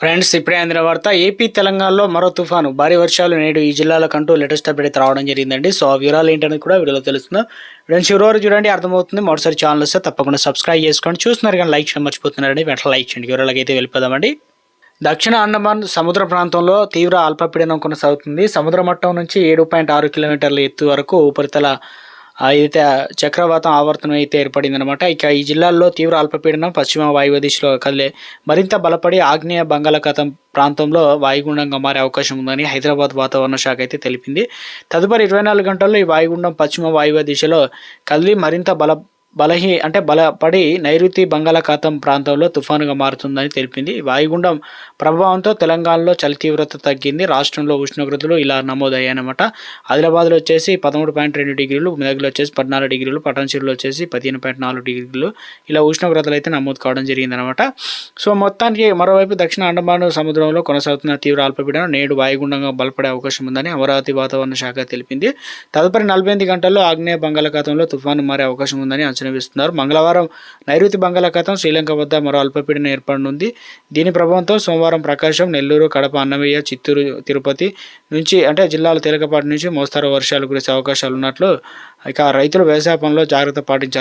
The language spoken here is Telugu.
ఫ్రెండ్స్ ఇప్పుడే అందిన వార్త ఏపీ తెలంగాణలో మరో తుఫాను. భారీ వర్షాలు నేడు ఈ జిల్లాలకంటూ లేటెస్ట్ అప్డేట్ రావడం జరిగిందండి. సో ఆ వివరాలు ఏంటనేది కూడా వీడియోలో తెలుస్తుంది. ఫ్రెండ్స్ చివరి చూడండి అర్థమవుతుంది. మరోసారి ఛానల్ వస్తే తప్పకుండా సబ్స్క్రైబ్ చేసుకోండి. చూస్తున్నారు కానీ లైక్ చేయడం మర్చిపోతున్నారండి. వెంటనే లైక్ చేయండి. వివరాలకైతే అయితే వెళ్ళిపోదామండి. దక్షిణ అండమాన్ సముద్ర ప్రాంతంలో తీవ్ర అల్పపీడనం కొనసాగుతుంది. సముద్ర మట్టం నుంచి ఏడు పాయింట్ ఆరు కిలోమీటర్ల ఎత్తు వరకు ఉపరితల అయితే చక్రవాతం ఆవర్తనం అయితే ఏర్పడింది అనమాట ఇక ఈ జిల్లాల్లో తీవ్ర అల్పపీడనం పశ్చిమ వాయువ్య దిశలో కదిలే మరింత బలపడి ఆగ్నేయ బంగాళాఖాతం ప్రాంతంలో వాయుగుండంగా మారే అవకాశం ఉందని హైదరాబాద్ వాతావరణ శాఖ అయితే తెలిపింది. తదుపరి ఇరవై నాలుగు గంటల్లో ఈ వాయుగుండం పశ్చిమ వాయువ్య దిశలో కదిలి మరింత బల బలహీ అంటే బలపడి నైరుతి బంగాళాఖాతం ప్రాంతంలో తుఫానుగా మారుతుందని తెలిపింది. ఈ వాయుగుండం ప్రభావంతో తెలంగాణలో చలి తీవ్రత తగ్గింది. రాష్ట్రంలో ఉష్ణోగ్రతలు ఇలా నమోదయ్యాయన్నమాట. ఆదిలాబాద్లో వచ్చేసి పదమూడు పాయింట్ రెండు డిగ్రీలు మెదక్లో వచ్చేసి పద్నాలుగు డిగ్రీలు పట్టణచీరులో వచ్చేసి పదిహేను పాయింట్ నాలుగు డిగ్రీలు. ఇలా ఉష్ణోగ్రతలు అయితే నమోదు కావడం జరిగిందనమాట సో మొత్తానికి మరోవైపు దక్షిణ అండమాన్ సముద్రంలో కొనసాగుతున్న తీవ్ర అల్పపీడనం నేడు వాయుగుండంగా బలపడే అవకాశం ఉందని అమరావతి వాతావరణ శాఖ తెలిపింది. తదుపరి నలభై ఎనిమిది గంటల్లో ఆగ్నేయ బంగాళాఖాతంలో తుఫాను మారే అవకాశం ఉందని అంచనా వేస్తున్నారు. మంగళవారం నైరుతి బంగాళాఖాతం శ్రీలంక వద్ద మరో అల్పపీడనం ఏర్పడనుంది. దీని ప్రభావంతో సోమవారం ప్రకాశం నెల్లూరు కడప అన్నమయ్య చిత్తూరు తిరుపతి నుంచి అంటే జిల్లాల తేలికపాటి నుంచి మోస్తారు వర్షాలు కురిసే అవకాశాలు ఉన్నట్లు ఇక రైతులు వ్యవసాయ పనుల్లో జాగ్రత్త పాటించాలి.